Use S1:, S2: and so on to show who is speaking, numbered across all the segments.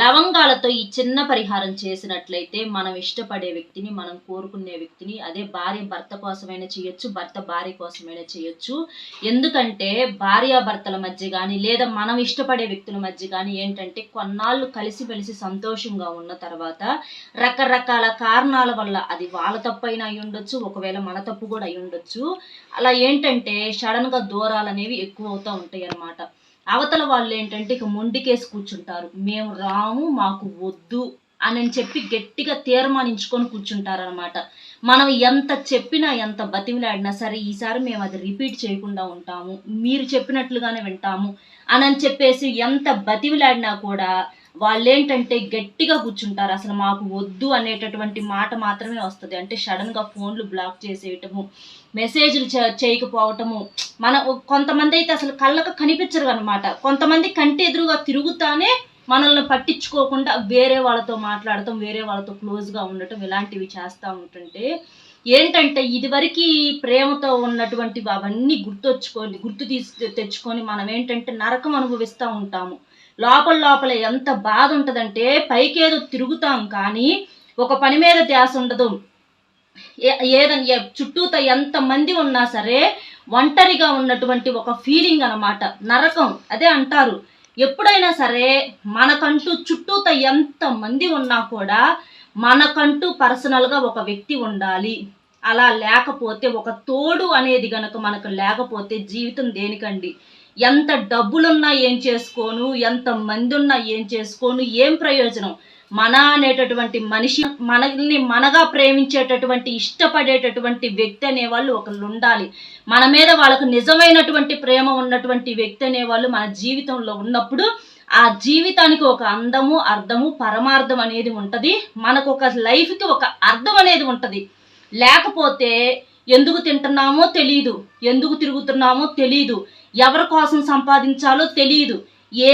S1: లవంగాలతో ఈ చిన్న పరిహారం చేసినట్లయితే మనం ఇష్టపడే వ్యక్తిని మనం కోరుకునే వ్యక్తిని అదే భార్య భర్త కోసమైనా చేయొచ్చు భర్త భార్య కోసమైనా చేయొచ్చు ఎందుకంటే భార్యాభర్తల మధ్య కానీ లేదా మనం ఇష్టపడే వ్యక్తుల మధ్య కానీ ఏంటంటే కొన్నాళ్ళు కలిసిమెలిసి సంతోషంగా ఉన్న తర్వాత రకరకాల కారణాల వల్ల అది వాళ్ళ తప్పు అయినా అయి ఉండొచ్చు ఒకవేళ మన తప్పు కూడా అయి ఉండొచ్చు అలా ఏంటంటే సడన్గా దూరాలు అనేవి ఎక్కువ అవుతూ ఉంటాయి అన్నమాట అవతల వాళ్ళు ఏంటంటే ఇక మొండికేసి కూర్చుంటారు మేము రాము మాకు వద్దు అని చెప్పి గట్టిగా తీర్మానించుకొని కూర్చుంటారనమాట మనం ఎంత చెప్పినా ఎంత బతిమిలాడినా సరే ఈసారి మేము అది రిపీట్ చేయకుండా ఉంటాము మీరు చెప్పినట్లుగానే వింటాము అని చెప్పేసి ఎంత బతిమిలాడినా కూడా వాళ్ళేంటంటే గట్టిగా కూర్చుంటారు అసలు మాకు వద్దు అనేటటువంటి మాట మాత్రమే వస్తుంది అంటే సడన్గా ఫోన్లు బ్లాక్ చేసేయటము మెసేజ్లు చేయకపోవటము మన కొంతమంది అయితే అసలు కళ్ళకు కనిపించరు అనమాట కొంతమంది కంటి ఎదురుగా తిరుగుతానే మనల్ని పట్టించుకోకుండా వేరే వాళ్ళతో మాట్లాడటం వేరే వాళ్ళతో క్లోజ్గా ఉండటం ఇలాంటివి చేస్తూ ఉంటుంటే ఏంటంటే ఇదివరకు ప్రేమతో ఉన్నటువంటి అవన్నీ గుర్తొచ్చుకొని గుర్తు తీసు తెచ్చుకొని మనం ఏంటంటే నరకం అనుభవిస్తూ ఉంటాము లోపల లోపల ఎంత బాధ ఉంటుందంటే పైకేదో తిరుగుతాం కానీ ఒక పని మీద ధ్యాస ఉండదు ఏదన్నా చుట్టూత మంది ఉన్నా సరే ఒంటరిగా ఉన్నటువంటి ఒక ఫీలింగ్ అనమాట నరకం అదే అంటారు ఎప్పుడైనా సరే మనకంటూ చుట్టూత ఎంత మంది ఉన్నా కూడా మనకంటూ పర్సనల్గా ఒక వ్యక్తి ఉండాలి అలా లేకపోతే ఒక తోడు అనేది గనక మనకు లేకపోతే జీవితం దేనికండి ఎంత డబ్బులున్నా ఏం చేసుకోను ఎంత మంది ఉన్నా ఏం చేసుకోను ఏం ప్రయోజనం మన అనేటటువంటి మనిషి మనల్ని మనగా ప్రేమించేటటువంటి ఇష్టపడేటటువంటి వ్యక్తి అనేవాళ్ళు ఒకళ్ళు ఉండాలి మన మీద వాళ్ళకు నిజమైనటువంటి ప్రేమ ఉన్నటువంటి వ్యక్తి అనేవాళ్ళు మన జీవితంలో ఉన్నప్పుడు ఆ జీవితానికి ఒక అందము అర్థము పరమార్థం అనేది ఉంటుంది మనకు ఒక లైఫ్కి ఒక అర్థం అనేది ఉంటుంది లేకపోతే ఎందుకు తింటున్నామో తెలీదు ఎందుకు తిరుగుతున్నామో తెలీదు ఎవరి కోసం సంపాదించాలో తెలియదు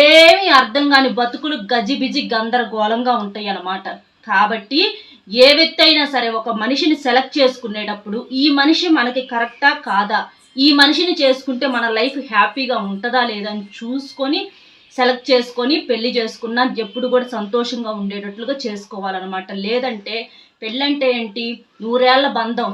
S1: ఏమి అర్థం కాని బతుకులు గజిబిజి గందరగోళంగా ఉంటాయి అన్నమాట కాబట్టి ఏ వ్యక్తి అయినా సరే ఒక మనిషిని సెలెక్ట్ చేసుకునేటప్పుడు ఈ మనిషి మనకి కరెక్టా కాదా ఈ మనిషిని చేసుకుంటే మన లైఫ్ హ్యాపీగా ఉంటుందా లేదా అని చూసుకొని సెలెక్ట్ చేసుకొని పెళ్లి చేసుకున్నా ఎప్పుడు కూడా సంతోషంగా ఉండేటట్లుగా చేసుకోవాలన్నమాట లేదంటే పెళ్ళి అంటే ఏంటి నూరేళ్ల బంధం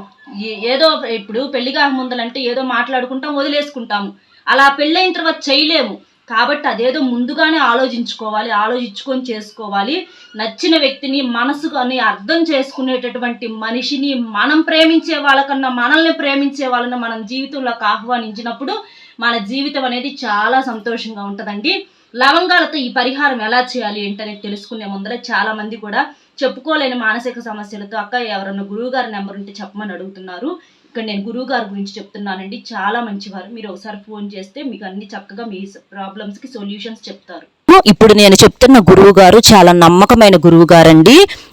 S1: ఏదో ఇప్పుడు పెళ్లిగా ముందలంటే ఏదో మాట్లాడుకుంటాం వదిలేసుకుంటాము అలా పెళ్ళైన తర్వాత చేయలేము కాబట్టి అదేదో ముందుగానే ఆలోచించుకోవాలి ఆలోచించుకొని చేసుకోవాలి నచ్చిన వ్యక్తిని మనసు అర్థం చేసుకునేటటువంటి మనిషిని మనం ప్రేమించే వాళ్ళకన్నా మనల్ని ప్రేమించే వాళ్ళని మనం జీవితంలోకి ఆహ్వానించినప్పుడు మన జీవితం అనేది చాలా సంతోషంగా ఉంటుందండి లవంగాలతో ఈ పరిహారం ఎలా చేయాలి ఏంటని తెలుసుకునే ముందర చాలా మంది కూడా చెప్పుకోలేని మానసిక సమస్యలతో అక్క ఎవరన్నా గురువుగారి నెంబర్ ఉంటే చెప్పమని అడుగుతున్నారు ఇక్కడ నేను గురువు గారి గురించి చెప్తున్నానండి చాలా మంచివారు మీరు ఒకసారి ఫోన్ చేస్తే మీకు అన్ని చక్కగా మీ ప్రాబ్లమ్స్ కి సొల్యూషన్స్ చెప్తారు
S2: ఇప్పుడు నేను చెప్తున్న గురువు గారు చాలా నమ్మకమైన గురువు గారండి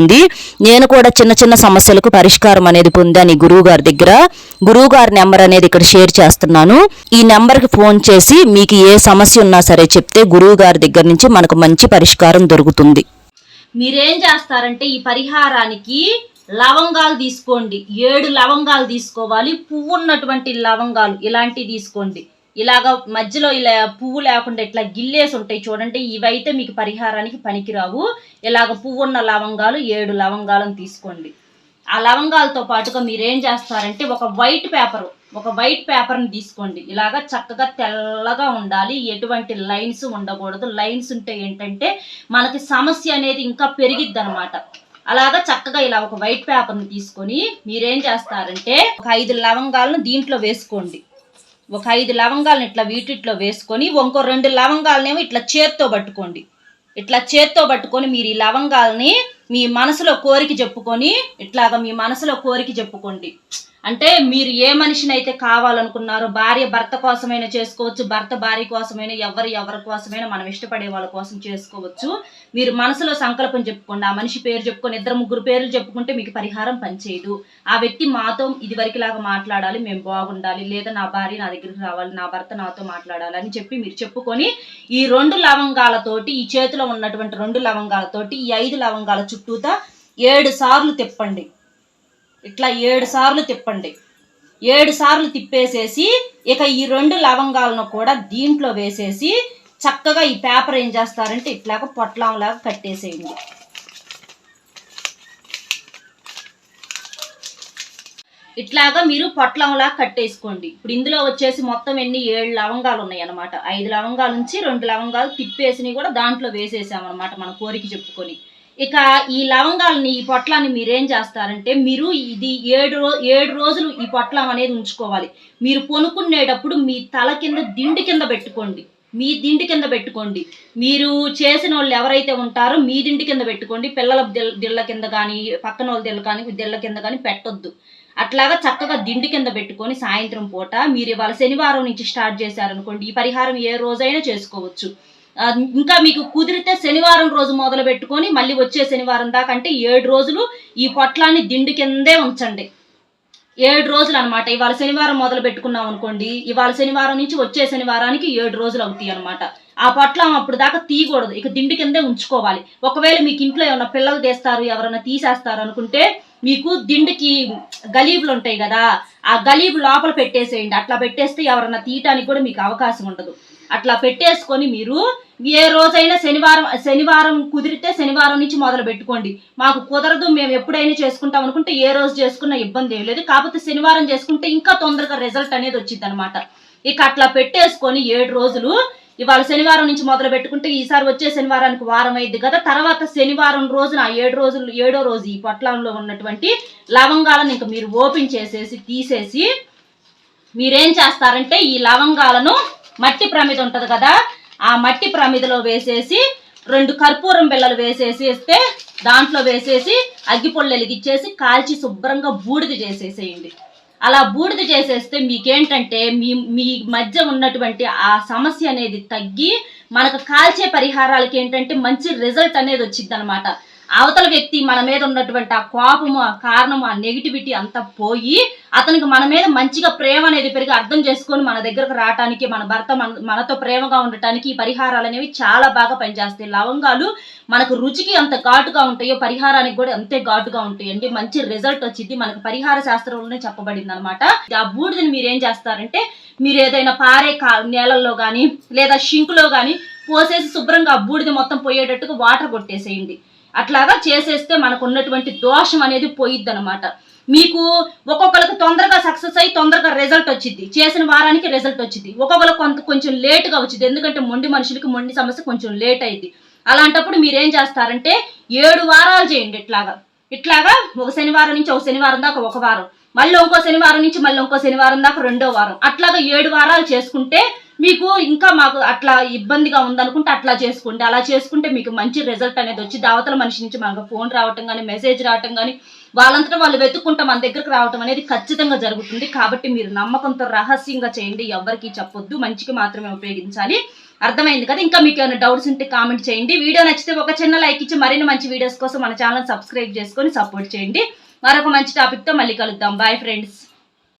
S2: ఉంది నేను కూడా చిన్న చిన్న సమస్యలకు పరిష్కారం అనేది పొందాను గురువు గారి దగ్గర గురువు గారి నెంబర్ అనేది ఇక్కడ షేర్ చేస్తున్నాను ఈ నెంబర్కి ఫోన్ చేసి మీకు ఏ సమస్య ఉన్నా సరే చెప్తే గురువు గారి దగ్గర నుంచి మనకు మంచి పరిష్కారం దొరుకుతుంది
S1: మీరేం చేస్తారంటే ఈ పరిహారానికి లవంగాలు తీసుకోండి ఏడు లవంగాలు తీసుకోవాలి పువ్వు ఉన్నటువంటి లవంగాలు ఇలాంటివి తీసుకోండి ఇలాగ మధ్యలో ఇలా పువ్వు లేకుండా ఇట్లా గిల్లేసి ఉంటాయి చూడండి ఇవైతే మీకు పరిహారానికి పనికిరావు ఇలాగ పువ్వు ఉన్న లవంగాలు ఏడు లవంగాలను తీసుకోండి ఆ లవంగాలతో పాటుగా మీరేం చేస్తారంటే ఒక వైట్ పేపర్ ఒక వైట్ పేపర్ని తీసుకోండి ఇలాగా చక్కగా తెల్లగా ఉండాలి ఎటువంటి లైన్స్ ఉండకూడదు లైన్స్ ఉంటే ఏంటంటే మనకి సమస్య అనేది ఇంకా పెరిగిద్ది అనమాట అలాగా చక్కగా ఇలా ఒక వైట్ పేపర్ని తీసుకొని మీరేం చేస్తారంటే ఒక ఐదు లవంగాలను దీంట్లో వేసుకోండి ఒక ఐదు లవంగాలను ఇట్లా వీటిట్లో వేసుకొని ఇంకో రెండు లవంగాలనేమో ఇట్లా చేత్తో పట్టుకోండి ఇట్లా చేత్తో పట్టుకొని మీరు ఈ లవంగాలని మీ మనసులో కోరిక చెప్పుకొని ఇట్లాగ మీ మనసులో కోరిక చెప్పుకోండి అంటే మీరు ఏ మనిషిని అయితే కావాలనుకున్నారో భార్య భర్త కోసమైనా చేసుకోవచ్చు భర్త భార్య కోసమైనా ఎవరు ఎవరి కోసమైనా మనం ఇష్టపడే వాళ్ళ కోసం చేసుకోవచ్చు మీరు మనసులో సంకల్పం చెప్పుకోండి ఆ మనిషి పేరు చెప్పుకొని ఇద్దరు ముగ్గురు పేర్లు చెప్పుకుంటే మీకు పరిహారం పనిచేయదు ఆ వ్యక్తి మాతో ఇదివరకులాగా మాట్లాడాలి మేము బాగుండాలి లేదా నా భార్య నా దగ్గరికి రావాలి నా భర్త నాతో మాట్లాడాలి అని చెప్పి మీరు చెప్పుకొని ఈ రెండు లవంగాలతోటి ఈ చేతిలో ఉన్నటువంటి రెండు లవంగాలతోటి ఈ ఐదు లవంగాల చుట్టూతా ఏడు సార్లు తిప్పండి ఇట్లా ఏడు సార్లు తిప్పండి ఏడు సార్లు తిప్పేసేసి ఇక ఈ రెండు లవంగాలను కూడా దీంట్లో వేసేసి చక్కగా ఈ పేపర్ ఏం చేస్తారంటే ఇట్లాగ పొట్లంలాగా కట్టేసేయండి ఇట్లాగా మీరు పొట్లంలా కట్టేసుకోండి ఇప్పుడు ఇందులో వచ్చేసి మొత్తం ఎన్ని ఏడు లవంగాలు ఉన్నాయి ఐదు లవంగాల నుంచి రెండు లవంగాలు తిప్పేసినవి కూడా దాంట్లో వేసేసామన్నమాట మన కోరిక చెప్పుకొని ఇక ఈ లవంగాలని ఈ పొట్లాన్ని మీరేం చేస్తారంటే మీరు ఇది ఏడు రో ఏడు రోజులు ఈ పొట్లం అనేది ఉంచుకోవాలి మీరు పొనుకునేటప్పుడు మీ తల కింద దిండు కింద పెట్టుకోండి మీ దిండి కింద పెట్టుకోండి మీరు చేసిన వాళ్ళు ఎవరైతే ఉంటారో మీ దిండి కింద పెట్టుకోండి పిల్లల దిళ్ళ కింద కానీ పక్కన వాళ్ళ దిళ్ళ కానీ దిళ్ళ కింద కానీ పెట్టొద్దు అట్లాగా చక్కగా దిండు కింద పెట్టుకొని సాయంత్రం పూట మీరు ఇవాళ శనివారం నుంచి స్టార్ట్ చేశారనుకోండి ఈ పరిహారం ఏ రోజైనా చేసుకోవచ్చు ఇంకా మీకు కుదిరితే శనివారం రోజు మొదలు పెట్టుకొని మళ్ళీ వచ్చే శనివారం దాకా అంటే ఏడు రోజులు ఈ పొట్లాన్ని దిండు కిందే ఉంచండి ఏడు రోజులు అనమాట ఇవాళ శనివారం మొదలు పెట్టుకున్నాం అనుకోండి ఇవాళ శనివారం నుంచి వచ్చే శనివారానికి ఏడు రోజులు అవుతాయి అనమాట ఆ పొట్లం అప్పుడు దాకా తీయకూడదు ఇక దిండు కిందే ఉంచుకోవాలి ఒకవేళ మీకు ఇంట్లో ఏమైనా పిల్లలు తీస్తారు ఎవరైనా తీసేస్తారు అనుకుంటే మీకు దిండుకి గలీబులు ఉంటాయి కదా ఆ గలీబు లోపల పెట్టేసేయండి అట్లా పెట్టేస్తే ఎవరన్నా తీయటానికి కూడా మీకు అవకాశం ఉండదు అట్లా పెట్టేసుకొని మీరు ఏ రోజైనా శనివారం శనివారం కుదిరితే శనివారం నుంచి మొదలు పెట్టుకోండి మాకు కుదరదు మేము ఎప్పుడైనా చేసుకుంటాం అనుకుంటే ఏ రోజు చేసుకున్న ఇబ్బంది ఏం లేదు కాకపోతే శనివారం చేసుకుంటే ఇంకా తొందరగా రిజల్ట్ అనేది వచ్చింది అనమాట ఇక అట్లా పెట్టేసుకొని ఏడు రోజులు ఇవాళ శనివారం నుంచి మొదలు పెట్టుకుంటే ఈసారి వచ్చే శనివారానికి వారం అయింది కదా తర్వాత శనివారం రోజున ఏడు రోజులు ఏడో రోజు ఈ పొట్లంలో ఉన్నటువంటి లవంగాలను ఇంకా మీరు ఓపెన్ చేసేసి తీసేసి మీరేం చేస్తారంటే ఈ లవంగాలను మట్టి ప్రమిద ఉంటుంది కదా ఆ మట్టి ప్రమిదలో వేసేసి రెండు కర్పూరం బిళ్ళలు ఇస్తే దాంట్లో వేసేసి అగ్గిపొళ్ళు వెలిగించేసి కాల్చి శుభ్రంగా బూడిద చేసేసేయండి అలా బూడిద చేసేస్తే మీకేంటంటే మీ మీ మధ్య ఉన్నటువంటి ఆ సమస్య అనేది తగ్గి మనకు కాల్చే పరిహారాలకి ఏంటంటే మంచి రిజల్ట్ అనేది వచ్చింది అనమాట అవతల వ్యక్తి మన మీద ఉన్నటువంటి ఆ కోపము ఆ కారణము ఆ నెగిటివిటీ అంతా పోయి అతనికి మన మీద మంచిగా ప్రేమ అనేది పెరిగి అర్థం చేసుకొని మన దగ్గరకు రావటానికి మన భర్త మన మనతో ప్రేమగా ఉండటానికి ఈ పరిహారాలు అనేవి చాలా బాగా పనిచేస్తాయి లవంగాలు మనకు రుచికి అంత ఘాటుగా ఉంటాయో పరిహారానికి కూడా అంతే ఘాటుగా ఉంటాయండి మంచి రిజల్ట్ వచ్చింది మనకు పరిహార శాస్త్రంలోనే చెప్పబడింది అనమాట ఆ బూడిదని మీరు ఏం చేస్తారంటే మీరు ఏదైనా పారే నేలల్లో కానీ లేదా షింకులో కానీ పోసేసి శుభ్రంగా ఆ బూడిద మొత్తం పోయేటట్టుగా వాటర్ కొట్టేసేయండి అట్లాగా చేసేస్తే మనకు ఉన్నటువంటి దోషం అనేది పోయిద్ది అనమాట మీకు ఒక్కొక్కరికి తొందరగా సక్సెస్ అయ్యి తొందరగా రిజల్ట్ వచ్చింది చేసిన వారానికి రిజల్ట్ వచ్చింది ఒక్కొక్కరు కొంత కొంచెం లేట్గా వచ్చింది ఎందుకంటే మొండి మనుషులకి మొండి సమస్య కొంచెం లేట్ అయింది అలాంటప్పుడు మీరేం చేస్తారంటే ఏడు వారాలు చేయండి ఇట్లాగా ఇట్లాగా ఒక శనివారం నుంచి ఒక శనివారం దాకా ఒక వారం మళ్ళీ ఇంకో శనివారం నుంచి మళ్ళీ ఇంకో శనివారం దాకా రెండో వారం అట్లాగా ఏడు వారాలు చేసుకుంటే మీకు ఇంకా మాకు అట్లా ఇబ్బందిగా ఉందనుకుంటే అట్లా చేసుకోండి అలా చేసుకుంటే మీకు మంచి రిజల్ట్ అనేది వచ్చి దావతల మనిషి నుంచి మనకు ఫోన్ రావటం కానీ మెసేజ్ రావటం కానీ వాళ్ళంతా వాళ్ళు వెతుక్కుంటే మన దగ్గరకు రావటం అనేది ఖచ్చితంగా జరుగుతుంది కాబట్టి మీరు నమ్మకంతో రహస్యంగా చేయండి ఎవరికి చెప్పొద్దు మంచికి మాత్రమే ఉపయోగించాలి అర్థమైంది కదా ఇంకా మీకు ఏమైనా డౌట్స్ ఉంటే కామెంట్ చేయండి వీడియో నచ్చితే ఒక చిన్న లైక్ ఇచ్చి మరిన్ని మంచి వీడియోస్ కోసం మన ఛానల్ సబ్స్క్రైబ్ చేసుకొని సపోర్ట్ చేయండి మరొక మంచి టాపిక్తో మళ్ళీ కలుద్దాం బాయ్ ఫ్రెండ్స్